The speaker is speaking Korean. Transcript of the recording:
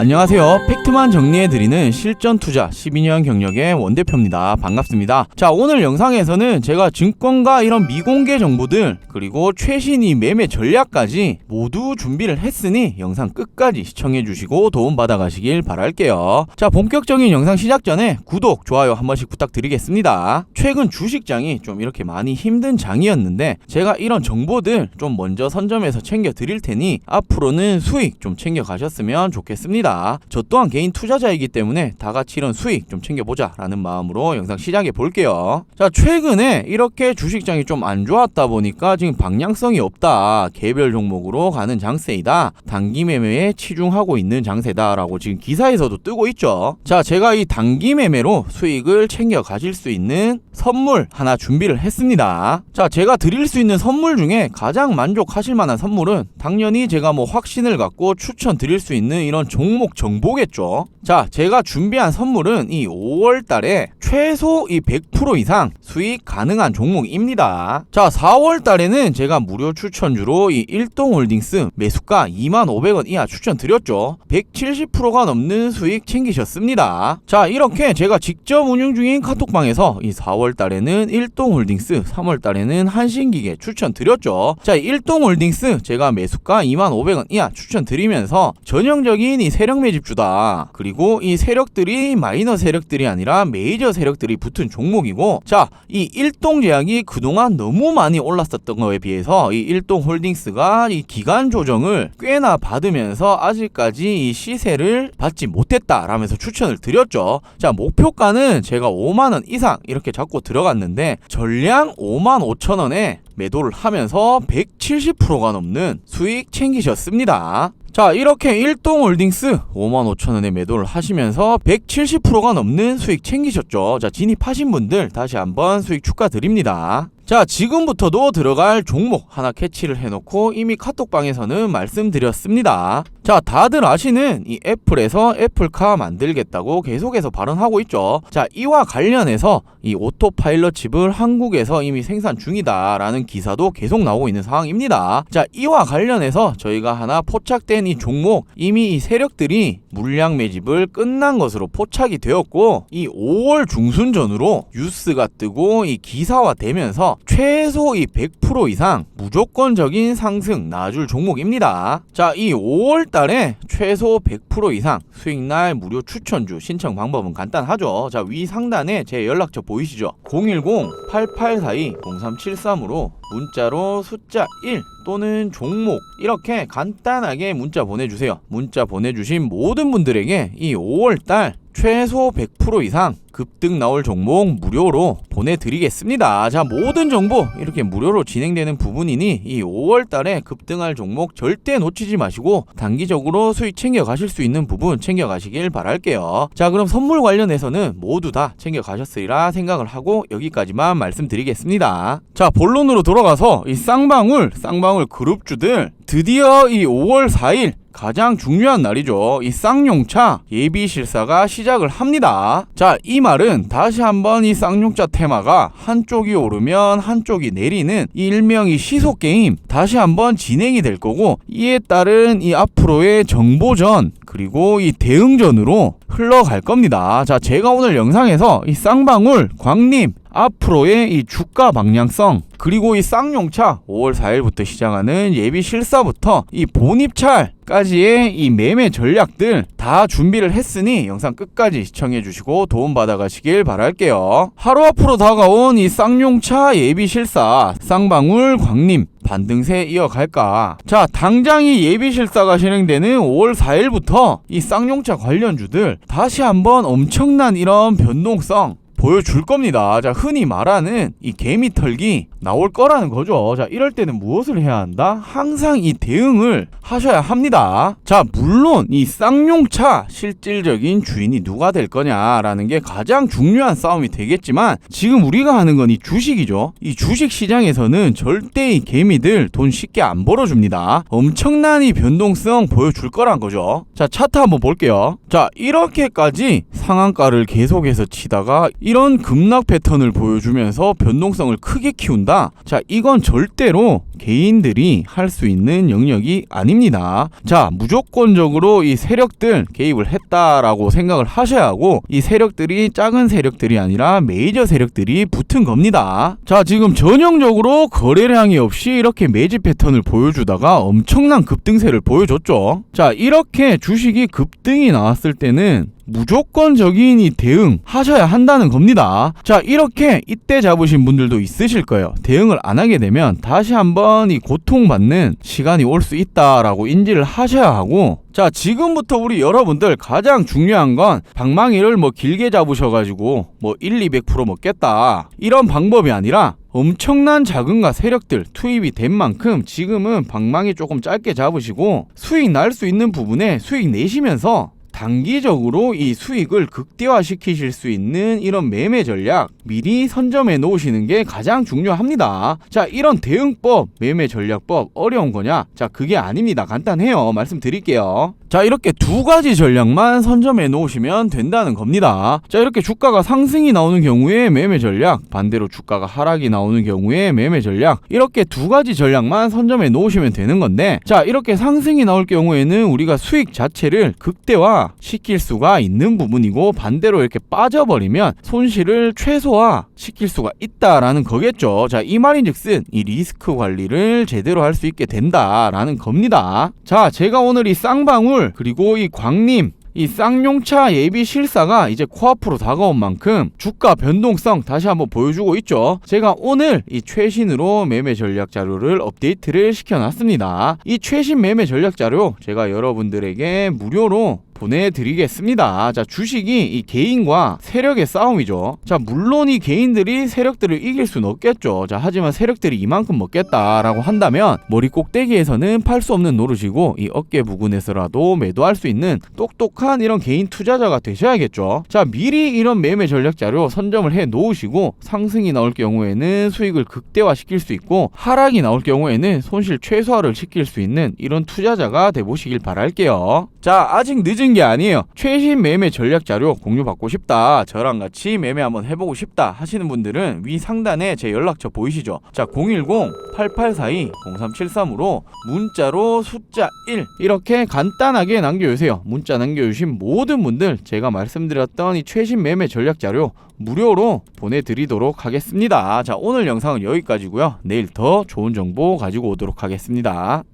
안녕하세요. 팩트만 정리해드리는 실전 투자 12년 경력의 원대표입니다. 반갑습니다. 자, 오늘 영상에서는 제가 증권과 이런 미공개 정보들, 그리고 최신 이 매매 전략까지 모두 준비를 했으니 영상 끝까지 시청해주시고 도움받아 가시길 바랄게요. 자, 본격적인 영상 시작 전에 구독, 좋아요 한 번씩 부탁드리겠습니다. 최근 주식장이 좀 이렇게 많이 힘든 장이었는데, 제가 이런 정보들 좀 먼저 선점해서 챙겨 드릴 테니 앞으로는 수익 좀 챙겨 가셨으면 좋겠습니다. 저 또한 개인 투자자이기 때문에 다 같이 이런 수익 좀 챙겨보자 라는 마음으로 영상 시작해 볼게요. 자, 최근에 이렇게 주식장이 좀 안 좋았다 보니까 지금 방향성이 없다. 개별 종목으로 가는 장세이다. 단기 매매에 치중하고 있는 장세다라고 지금 기사에서도 뜨고 있죠. 자, 제가 이 단기 매매로 수익을 챙겨 가실 수 있는 선물 하나 준비를 했습니다. 자, 제가 드릴 수 있는 선물 중에 가장 만족하실 만한 선물은 당연히 제가 뭐 확신을 갖고 추천 드릴 수 있는 이런 종목 정보겠죠. 자, 제가 준비한 선물은 이 5월 달에 최소 이 100% 이상 수익 가능한 종목입니다. 자, 4월 달에는 제가 무료 추천주로 이 일동홀딩스 매수가 25,500원 이하 추천 드렸죠. 170%가 넘는 수익 챙기셨습니다. 자, 이렇게 제가 직접 운영 중인 카톡방에서 이 4월 달에는 일동홀딩스, 3월 달에는 한신기계 추천 드렸죠. 자, 일동홀딩스 제가 매수가 25,500원 이하 추천 드리면서 전형적인 이 세력 매집주다. 그리고 이 세력들이 마이너 세력들이 아니라 메이저 세력들이 붙은 종목이고 자, 이 일동제약이 그동안 너무 많이 올랐었던 거에 비해서 이 일동홀딩스가 이 기간 조정을 꽤나 받으면서 아직까지 이 시세를 받지 못했다라면서 추천을 드렸죠. 자, 목표가는 제가 5만 원 이상 이렇게 잡고 들어갔는데 전량 5만 5천 원에 매도를 하면서 170%가 넘는 수익 챙기셨습니다. 자 이렇게 일동홀딩스 5만 5천 원에 매도를 하시면서 170%가 넘는 수익 챙기셨죠. 자 진입하신 분들 다시 한번 수익 축하드립니다. 자 지금부터도 들어갈 종목 하나 캐치를 해놓고 이미 카톡방에서는 말씀드렸습니다. 자 다들 아시는 이 애플에서 애플카 만들겠다고 계속해서 발언하고 있죠. 자 이와 관련해서 이 오토파일럿 칩을 한국에서 이미 생산 중이다라는 기사도 계속 나오고 있는 상황입니다. 자 이와 관련해서 저희가 하나 포착된 이 종목 이미 이 세력들이 물량 매집을 끝난 것으로 포착이 되었고 이 5월 중순 전으로 뉴스가 뜨고 이 기사화 되면서 최소 이 100% 이상 무조건적인 상승 나줄 종목입니다. 자, 이 5월 달에 최소 100% 이상 수익날 무료 추천주 신청 방법은 간단하죠. 자, 위 상단에 제 연락처 보이시죠? 010-8842-0373으로 문자로 숫자 1 또는 종목 이렇게 간단하게 문자 보내주세요. 문자 보내주신 모든 분들에게 이 5월달 최소 100% 이상 급등 나올 종목 무료로 보내드리겠습니다. 자, 모든 정보 이렇게 무료로 진행되는 부분이니 이 5월 달에 급등할 종목 절대 놓치지 마시고 단기적으로 수익 챙겨 가실 수 있는 부분 챙겨 가시길 바랄게요. 자, 그럼 선물 관련해서는 모두 다 챙겨 가셨으리라 생각을 하고 여기까지만 말씀드리겠습니다. 자, 본론으로 돌아가서 이 쌍방울, 쌍방울 그룹주들 드디어 이 5월 4일 가장 중요한 날이죠. 이 쌍용차 예비 실사가 시작을 합니다. 자, 이 말은 다시 한번 이 쌍용차 테마가 한쪽이 오르면 한쪽이 내리는 이 일명이 시속 게임 다시 한번 진행이 될 거고 이에 따른 이 앞으로의 정보전 그리고 이 대응전으로 흘러갈 겁니다. 자, 제가 오늘 영상에서 이 쌍방울, 광림, 앞으로의 이 주가 방향성 그리고 이 쌍용차 5월 4일부터 시작하는 예비 실사부터 이 본입찰까지의 이 매매 전략들 다 준비를 했으니 영상 끝까지 시청해 주시고 도움 받아 가시길 바랄게요. 하루 앞으로 다가온 이 쌍용차 예비 실사 쌍방울 광림 반등세 이어갈까? 자, 당장 이 예비 실사가 진행되는 5월 4일부터 이 쌍용차 관련주들 다시 한번 엄청난 이런 변동성 보여줄 겁니다. 자, 흔히 말하는 이 개미 털기 나올 거라는 거죠. 자, 이럴 때는 무엇을 해야 한다? 항상 이 대응을 하셔야 합니다. 자, 물론 이 쌍용차 실질적인 주인이 누가 될 거냐라는 게 가장 중요한 싸움이 되겠지만 지금 우리가 하는 건 이 주식이죠. 이 주식 시장에서는 절대 이 개미들 돈 쉽게 안 벌어줍니다. 엄청난 이 변동성 보여줄 거란 거죠. 자, 차트 한번 볼게요. 자, 이렇게까지 상한가를 계속해서 치다가 이런 급락 패턴을 보여주면서 변동성을 크게 키운다. 자, 이건 절대로 개인들이 할 수 있는 영역이 아닙니다. 자, 무조건적으로 이 세력들 개입을 했다라고 생각을 하셔야 하고 이 세력들이 작은 세력들이 아니라 메이저 세력들이 붙은 겁니다. 자, 지금 전형적으로 거래량이 없이 이렇게 매집 패턴을 보여주다가 엄청난 급등세를 보여줬죠. 자, 이렇게 주식이 급등이 나왔을 때는 무조건적인 이 대응 하셔야 한다는 겁니다. 자, 이렇게 이때 잡으신 분들도 있으실 거예요. 대응을 안 하게 되면 다시 한번 이 고통받는 시간이 올 수 있다라고 인지를 하셔야 하고 자, 지금부터 우리 여러분들 가장 중요한 건 방망이를 뭐 길게 잡으셔가지고 뭐 1, 200% 먹겠다. 이런 방법이 아니라 엄청난 자금과 세력들 투입이 된 만큼 지금은 방망이 조금 짧게 잡으시고 수익 날 수 있는 부분에 수익 내시면서 단기적으로 이 수익을 극대화시키실 수 있는 이런 매매 전략 미리 선점해 놓으시는 게 가장 중요합니다. 자, 이런 대응법, 매매 전략법 어려운 거냐? 자, 그게 아닙니다. 간단해요. 말씀드릴게요. 자, 이렇게 두 가지 전략만 선점해 놓으시면 된다는 겁니다. 자, 이렇게 주가가 상승이 나오는 경우에 매매 전략, 반대로 주가가 하락이 나오는 경우에 매매 전략, 이렇게 두 가지 전략만 선점해 놓으시면 되는 건데, 자, 이렇게 상승이 나올 경우에는 우리가 수익 자체를 극대화 시킬 수가 있는 부분이고, 반대로 이렇게 빠져버리면 손실을 최소화 시킬 수가 있다라는 거겠죠. 자, 이 말인 즉슨 이 리스크 관리를 제대로 할 수 있게 된다라는 겁니다. 자, 제가 오늘 이 쌍방울 그리고 이 광림 이 쌍용차 예비 실사가 이제 코앞으로 다가온 만큼 주가 변동성 다시 한번 보여주고 있죠. 제가 오늘 이 최신으로 매매 전략 자료를 업데이트를 시켜놨습니다. 이 최신 매매 전략 자료 제가 여러분들에게 무료로 보내드리겠습니다. 자, 주식이 이 개인과 세력의 싸움이죠. 자, 물론 이 개인들이 세력들을 이길 수는 없겠죠. 자, 하지만 세력들이 이만큼 먹겠다라고 한다면 머리 꼭대기에서는 팔 수 없는 노릇이고 이 어깨 부근에서라도 매도할 수 있는 똑똑한 이런 개인 투자자가 되셔야겠죠. 자, 미리 이런 매매 전략 자료 선점을 해 놓으시고 상승이 나올 경우에는 수익을 극대화시킬 수 있고 하락이 나올 경우에는 손실 최소화를 시킬 수 있는 이런 투자자가 돼 보시길 바랄게요. 자, 아직 늦은 게 아니에요. 최신 매매 전략 자료 공유받고 싶다. 저랑 같이 매매 한번 해보고 싶다 하시는 분들은 위 상단에 제 연락처 보이시죠? 자, 010-8842-0373으로 문자로 숫자 1 이렇게 간단하게 남겨주세요. 문자 남겨주신 모든 분들 제가 말씀드렸던 이 최신 매매 전략 자료 무료로 보내드리도록 하겠습니다. 자, 오늘 영상은 여기까지고요. 내일 더 좋은 정보 가지고 오도록 하겠습니다.